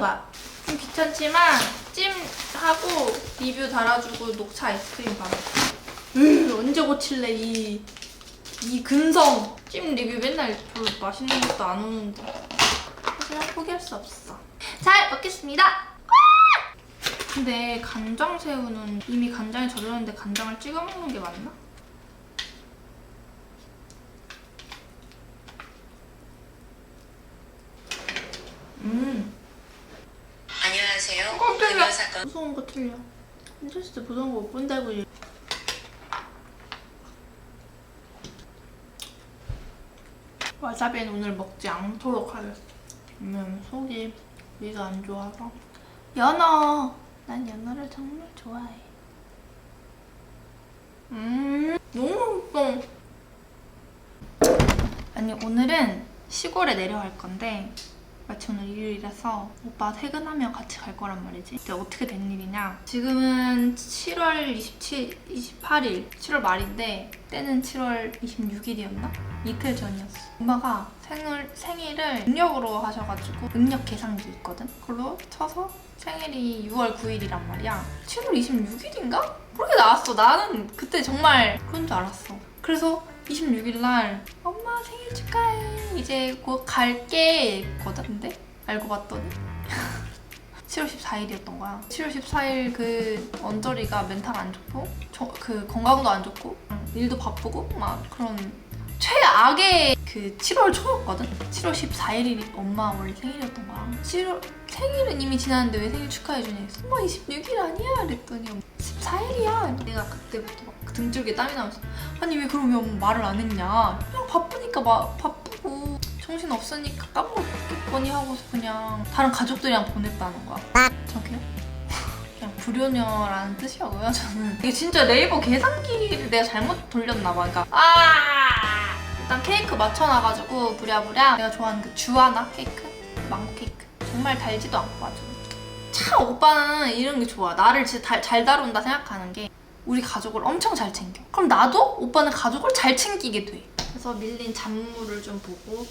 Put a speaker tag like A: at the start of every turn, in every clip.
A: 봐. 좀 귀찮지만 찜하고 리뷰 달아주고 녹차 아이스크림 바로. 으, 언제 고칠래 이, 이 근성. 찜 리뷰 맨날 별로 맛있는 것도 안 오는데. 그냥 포기할 수 없어. 잘 먹겠습니다. 와! 근데 간장 새우는 이미 간장에 젖었는데 간장을 찍어 먹는 게 맞나? 음.
B: 안녕하세요.
A: 깜짝이야.
B: 금연 사건
A: 무서운 거 틀려. 인터스트 무서운 거 못 본다고. 얘. 와사비는 오늘 먹지 않도록 하겠어. 속이 위가 안 좋아서. 연어! 난 연어를 정말 좋아해. 음, 너무 맛있어. 아니, 오늘은 시골에 내려갈 건데, 마치 오늘 일요일이라서 오빠 퇴근하면 같이 갈 거란 말이지. 근데 어떻게 된 일이냐? 지금은 7월 27, 28일, 7월 말인데 때는 7월 26일이었나? 이틀 전이었어. 엄마가 생일, 생일을 음력으로 하셔가지고 음력 계산기 있거든? 그걸로 쳐서 생일이 6월 9일이란 말이야. 7월 26일인가? 그렇게 나왔어. 나는 그때 정말 그런 줄 알았어. 그래서 26일 날 엄마 생일 축하해. 이제 곧 갈게. 근데 알고 봤더니 7월 14일이었던 거야. 7월 14일 그 언저리가 멘탈 안 좋고 저, 그 건강도 안 좋고 일도 바쁘고 막 그런 최악의 그 7월 초였거든. 7월 14일이 엄마 원래 생일이었던 거야. 7월 생일은 이미 지났는데 왜 생일 축하해 주냐 했어. 엄마 26일 아니야? 그랬더니 14일이야. 내가 그때부터 막 등줄기에 땀이 나면서 아니 왜 그러면 말을 안 했냐? 그냥 바쁘니까 막 바쁘고 정신 없으니까 까먹었겠거니 하고서 그냥 다른 가족들이랑 보냈다는 거야. 저기요? 그냥 불효녀라는 뜻이라고요 저는 이게 진짜 네이버 계산기를 내가 잘못 돌렸나 봐 그러니까 아 일단 케이크 맞춰놔가지고 부랴부랴 내가 좋아하는 그 주하나 케이크 망고 케이크 정말 달지도 않고 아주 참 오빠는 이런 게 좋아 나를 진짜 달- 잘 다룬다 생각하는 게 우리 가족을 엄청 잘 챙겨. 그럼 나도 오빠는 가족을 잘 챙기게 돼. 그래서 밀린 잔무를 좀 보고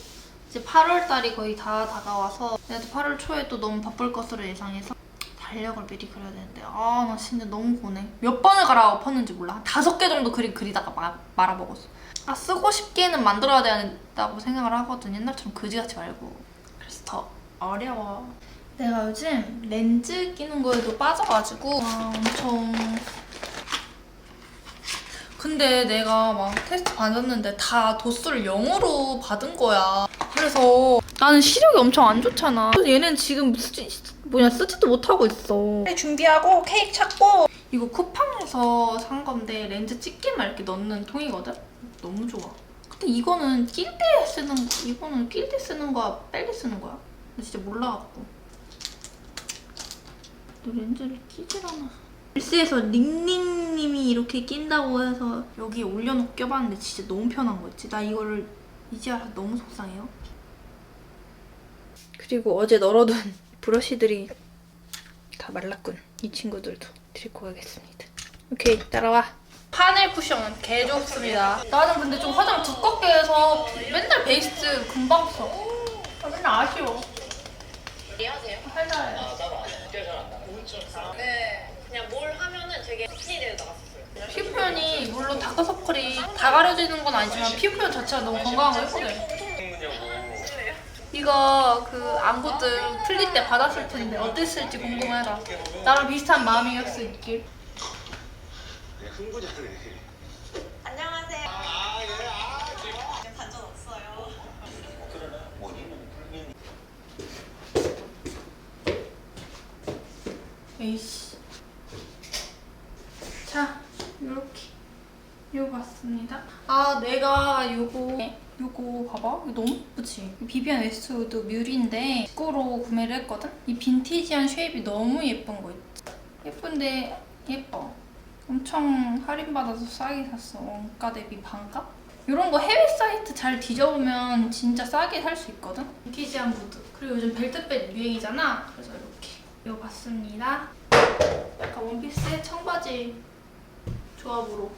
A: 이제 8월 달이 거의 다 다가와서 내가 또 8월 초에 또 너무 바쁠 것으로 예상해서 달력을 미리 그려야 되는데 아 나 진짜 너무 고뇌 몇 번을 갈아엎었는지 몰라. 한 다섯 개 정도 그림 그리다가 마, 말아먹었어. 아 쓰고 싶게는 만들어야 된다고 생각을 하거든. 옛날처럼 그지같이 말고. 그래서 더 어려워. 내가 요즘 렌즈 끼는 거에도 빠져가지고 아, 엄청 근데 내가 막 테스트 받았는데 다 도수를 0으로 받은 거야. 그래서 나는 시력이 엄청 안 좋잖아. 그래서 얘는 지금 쓰지, 뭐냐 쓰지도 못하고 있어. 준비하고 케이크 찾고 이거 쿠팡에서 산 건데 렌즈 찍기만 이렇게 넣는 통이거든. 너무 좋아. 근데 이거는 낄 때 쓰는 거, 이거는 낄 때 쓰는 거야, 뺄 때 쓰는 거야. 나 진짜 몰라갖고. 너 렌즈를 끼질 않아. 일스에서 닝닝님이 이렇게 낀다고 해서 여기 올려놓고 껴봤는데 진짜 너무 편한 거 있지? 나 이거를 이제 알아서 너무 속상해요. 그리고 어제 널어둔 브러쉬들이 다 말랐군. 이 친구들도 데리고 가겠습니다. 오케이, 따라와. 파넬 쿠션 개 좋습니다. 나는 근데 좀 화장 두껍게 해서 맨날 베이스 금방 써. 아, 맨날 아쉬워.
B: 네. 그냥 뭘 하면은 스피드에 나갔어요.
A: 피부 표현이 물론 다크서클이 다 가려지는 건 아니지만 피부 표현 자체가 너무 건강하고 예쁘게 이거 그 안구들 풀릴 때 받았을 텐데 어땠을지 궁금해라 나랑 비슷한 마음이었을 수 있길
C: 흥부자네.
B: 안녕하세요.
C: 지금.
B: 반전 없어요.
A: 에이씨 자 요렇게. 요거 봤습니다. 아 내가 요거. 요거 봐봐. 이거 너무 예쁘지? 비비안 웨스트우드 뮤리인데 직구로 구매를 했거든? 이 빈티지한 쉐입이 너무 예쁜 거 있지? 예쁜데 예뻐. 엄청 할인받아서 싸게 샀어. 원가 대비 반값? 이런 거 해외 사이트 잘 뒤져보면 진짜 싸게 살 수 있거든? 빈티지한 무드. 그리고 요즘 벨트백 유행이잖아? 그래서 이렇게. 이거 봤습니다. 약간 원피스에 청바지 조합으로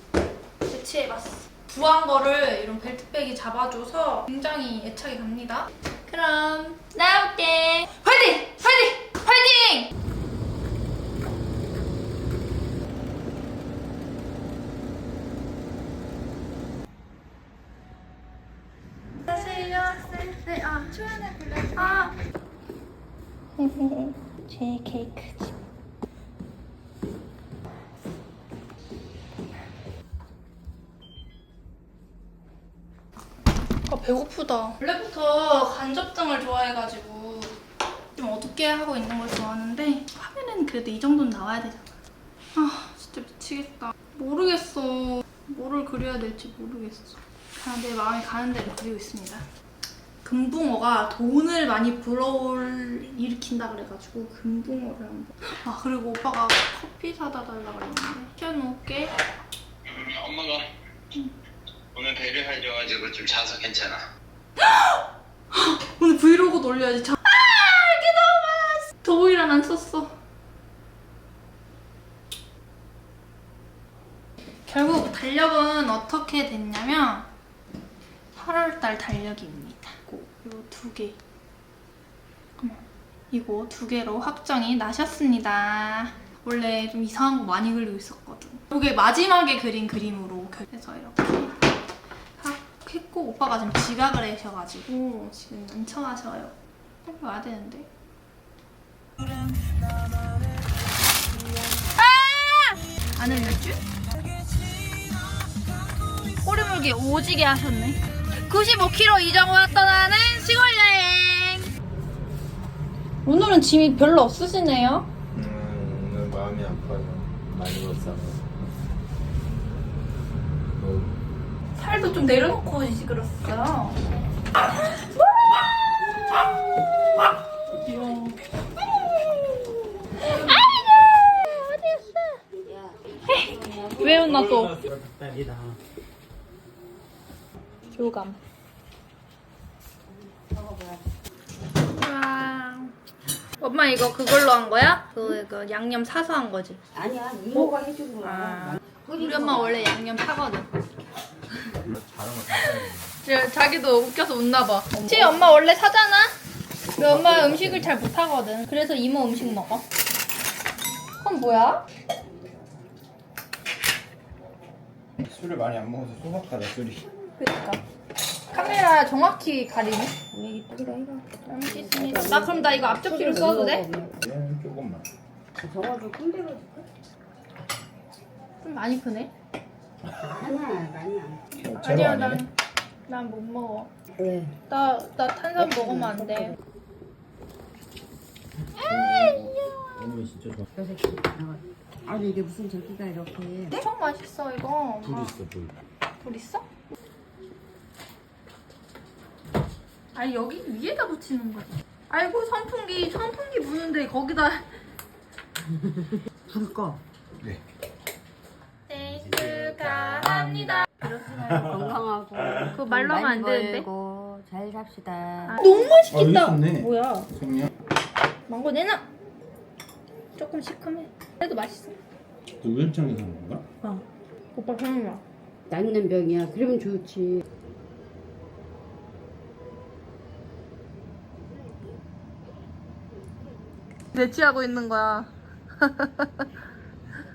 A: 배치해봤어. 부한 거를 이런 벨트백이 잡아줘서 굉장히 애착이 갑니다. 그럼 나올게. 화이팅! 화이팅! 화이팅! 안녕하세요. 네, 아, 초연에 불러주세요. 아. 제 케이크 집. 배고프다. 원래부터 간접등을 좋아해가지고 좀 어둡게 하고 있는 걸 좋아하는데 화면에는 그래도 이 정도는 나와야 되잖아. 아, 진짜 미치겠다. 모르겠어. 뭐를 그려야 될지 모르겠어. 그냥 내 마음이 가는 대로 그리고 있습니다. 금붕어가 돈을 많이 불어올 일으킨다 그래가지고 금붕어를 한번 아 그리고 오빠가 커피 사다 달라 그랬는데 시켜놓을게
D: 엄마가 오늘 배려하려가지고 좀 자서 괜찮아.
A: 오늘 브이로그 올려야지. 자... 아 이게 너무 많아 더보이란 안 썼어. 결국 달력은 어떻게 됐냐면 8월달 달력입니다. 이거 두개. 이거 두 개로 확정이 나셨습니다. 원래 좀 이상한 거 많이 그리고 있었거든. 이게 마지막에 그린 그림으로 그래서 이렇게. 딱 했고 오빠가 지금 지각을 하셔가지고 지금 연청하셔요 빨리 와야 되는데 아! 안 흘렸지? 꼬리물기 오지게 하셨네 95km 이정으로 떠나는 시골 여행 오늘은 짐이 별로 없으시네요
E: 음, 오늘 마음이 아파요. 많이 못 살아. 어,
A: 살도 좀 내려놓고 오시지 그랬어요. 왜 웃나 또? 교감. 와. 엄마 이거 그걸로 한 거야? 그, 그 양념 사서 한 거지?
F: 아니야 이모가 해준 거야.
A: 아. 우리 엄마 원래 양념 파거든. 저- 자기도 웃겨서 웃나 봐. 치 엄마 원래 사잖아. 그 엄마 음식을 잘 못하거든. 그래서 이모 음식 먹어. 그건 뭐야?
E: 술을 많이 안 먹어서 소박하다 술이.
A: 그러니까. 카메라 정확히 가리네.
F: 이거.
A: 잘 먹겠습니다. 나 그럼 나 이거 앞접시로 써도 돼?
E: 얘는 조금만.
F: 저거 좀 큰데로 줄까?
A: 좀 많이 크네.
F: 아니야 아니야.
E: 어, 제로
A: 아니야
E: 아니네.
A: 난난 못 먹어.
F: 왜?
A: 나 나 탄산 먹으면 안 돼.
E: 오늘 진짜 좋아.
F: 저 새끼 나가. 아니 이게 무슨 저기가 이렇게.
A: 엄청 맛있어 이거.
E: 불 있어 불.
A: 불 있어? 아니 여기 위에다 붙이는 거지. 아이고 선풍기 선풍기 부는데 거기다
F: 불 꺼.
E: 네.
A: 생일 축하합니다.
F: 건강하고.
A: 그거 말로 하면 안 되는데.
F: 잘 삽시다.
A: 너무 맛있겠다.
E: 아.
A: 뭐야?
E: 송이야?
A: 망고 내놔. 조금 시큼해. 그래도 맛있어.
E: 현장에서 하는 건가?
A: 어. 오빠 생일나.
F: 낫는 병이야. 그러면 좋지.
A: 대치하고 있는 거야.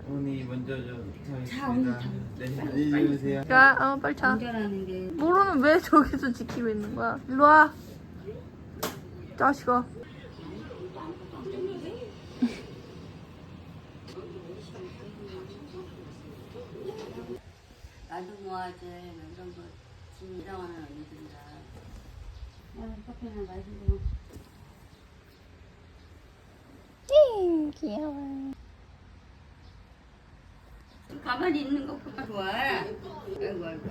E: 언니 먼저 좀.
F: 자, 언니 자.
E: 네, 안녕히 주무세요.
A: 야, 어 빨리 자.
F: 운전하는 게.
A: 모르면 왜 저기서 지키고 있는 거야? 일로 와. 자식아.
F: 나도 모아제 이런 거 지금 일하는 언니들이라. 야 커피나 마시고.
A: 귀여워.
F: 가만히 있는 것보다 좋아. 아이고 아이고 아이고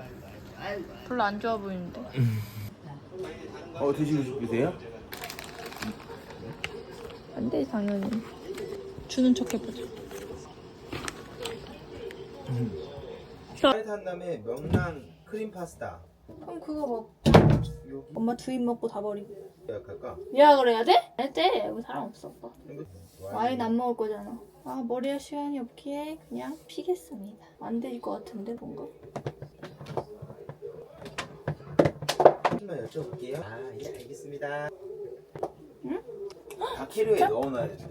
F: 아이고.
A: 별로 안 좋아 보이는데.
E: 어 드시고 싶으세요?
A: 안 돼, 당연히. 주는 척 해보자.
E: 한 다음에 명란 크림 파스타.
A: 그럼 그거 먹.
E: 여기
A: 엄마 두 입 먹고 다 버리고.
E: 예약할까?
A: 예약을 해야 돼? 안 돼. 여기 사람 없어, 오빠. 와인 안 먹을 거잖아. 아, 머리 할 시간이 없기에 그냥 피겠습니다. 안 될 것 같은데, 뭔가?
E: 한번 여쭤볼게요. 아, 예, 알겠습니다. 응? 다 캐리어에 넣어놔야 돼요.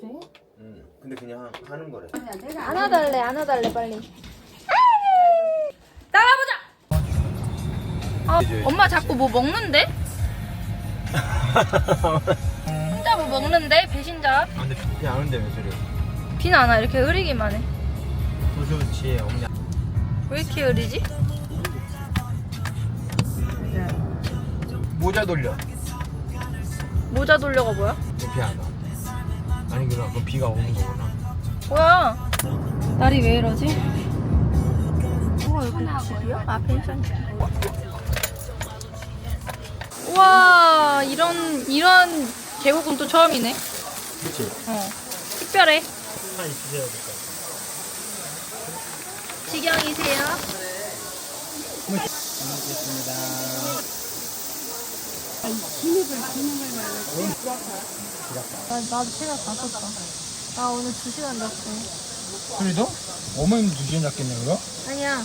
A: 그래?
E: 응. 근데 그냥 하는 거래.
A: 안아달래 안아달래 빨리 나가보자 아, 엄마 자꾸 뭐 먹는데? 먹는데 배신자
E: 아 근데 비안 온대 왜 소리?
A: 비는 안 와 이렇게 흐리기만 해왜
E: 도시지 없냐?
A: 이렇게 흐리지?
E: 모자 돌려.
A: 모자 돌려가 뭐야?
E: 비안 와. 아니 그럼 그럼 비가 오는 거구나.
A: 뭐야 날이 왜 이러지? 우와 여기 집이야? 아 펜션 집 우와 이런 이런 계곡은 또 처음이네
E: 그렇지.
A: 어 특별해
E: 한 있으세요.
A: 지경이세요?
E: 먹겠습니다.
A: 나, 나도 체력 다 썼다 나 오늘 2시간 잤어
E: 소리도? 어머님도 두 시간 잤겠네 그거?
A: 아니야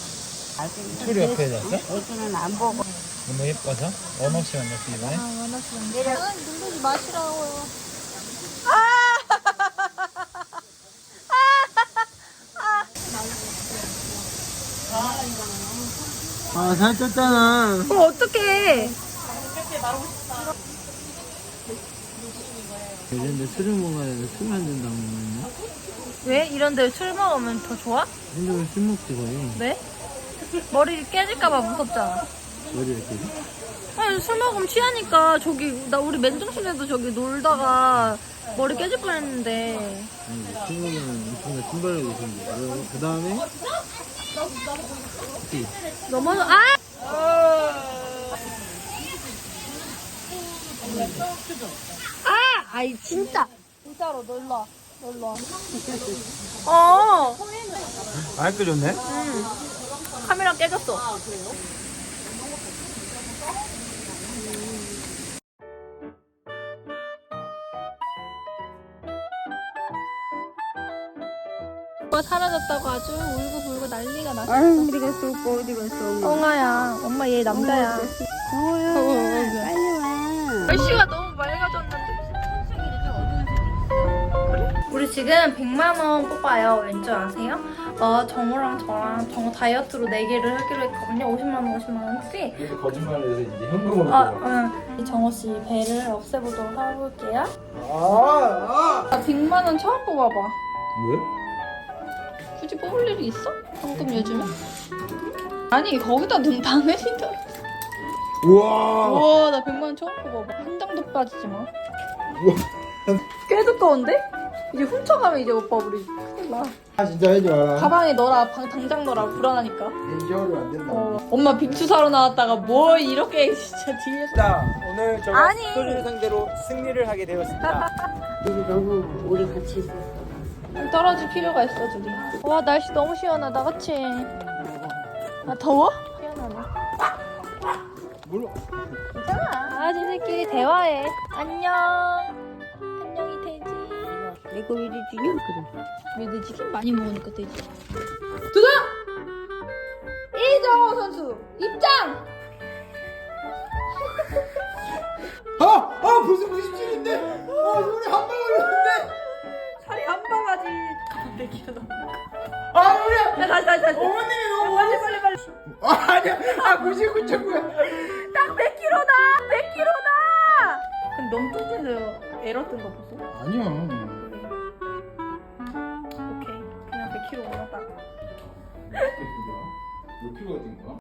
E: 소리 옆에 잤어?
F: 애기는 안 보고
E: 너무 예뻐서 어느 시간 잤어 이번에?
A: 아 원하시면 내려 누르지 마시라고요
E: 아 살쪘잖아.
A: 그럼 어떡해
E: 예전에 술을 먹어야 돼. 술안 된다고 했나?
A: 왜? 이런데 술 먹으면 더 좋아?
E: 근데 왜술 먹지 거의?
A: 네? 머리 깨질까봐 무섭잖아
E: 머리 이렇게.
A: 아니 술 먹으면 취하니까 저기 나 우리 맨정신에도 저기 놀다가 머리 깨질 뻔했는데
E: 아니 술 먹으면 순간 신발을 입는데. 그 다음에
A: 넘어져 아! 아! 아이 진짜 진짜로 놀러 놀러
E: 어안 끄졌네?
A: 응. 카메라 깨졌어 사라졌다고 아주 울고불고 난리가 났어
F: 아유 어디 갔어 오빠 어디 갔어
A: 엉아야 엄마 얘 남자야 어, 어, 어.
F: 빨리 와
A: 날씨가 너무 맑아졌는데 우리 지금 100만 원 뽑아요. 왠지 아세요? 어, 정우랑 저랑 정우 다이어트로 4개를 하기로 했거든요. 50만 원, 50만 원치.
E: 그래서 거짓말을 해서 이제 현금으로
A: 아, 응. 정우 씨 배를 없애보도록 해볼게요.
E: 아!
A: 나 100만 원 처음 뽑아봐.
E: 왜?
A: 굳이 뽑을 일이 있어? 방금 요즘에? 아니 거기다 눈 당해진다.
E: 우와!
A: 우와 나 100만 원 처음 뽑아봐. 한 장도 빠지지 마. 꽤 두꺼운데? 이제 훔쳐가면 이제 오빠 우리 큰일 나.
E: 아 진짜 하지 마라.
A: 가방에 넣어라. 방, 당장 넣어라. 불안하니까.
E: 인정하면 안 된다.
A: 어, 엄마 빙수 사러 나왔다가 뭘 이렇게 진짜 뒤에서.
E: 자, 오늘 저가
A: 아니.
E: 스토리를 상대로 승리를 하게 되었습니다.
F: 우리 너무 오래 같이 있었어
A: 떨어질 필요가 있어 둘이. 와 날씨 너무 시원하다 그치? 아 더워? 시원하네.
E: 몰라.
A: 괜찮아. 아지들끼리 대화해. 안녕. 안녕이 되지.
F: 내가 왜 이러지 그래
A: 치킨 많이 먹으니까 되지. 도전! 이정호 선수 입장!
E: 아! 아! 벌써 97인데? 아, 우리 한방 올렸는데?
A: 살이 한 방아지. 가만 100kg 넘어.
E: 아, 우리
A: 야 다시 다시 다시.
E: 어머님이 너무
A: 빨리 빨리 빨리.
E: 아, 아니야. 아, 99.9야.
A: 딱 100kg다. 100kg다. 그럼 너무 뚱뚱해서 에러 뜬거 보소.
E: 아니야.
A: 오케이. 그냥 100kg 올라가.
E: 몇 킬로가 뛴 거야?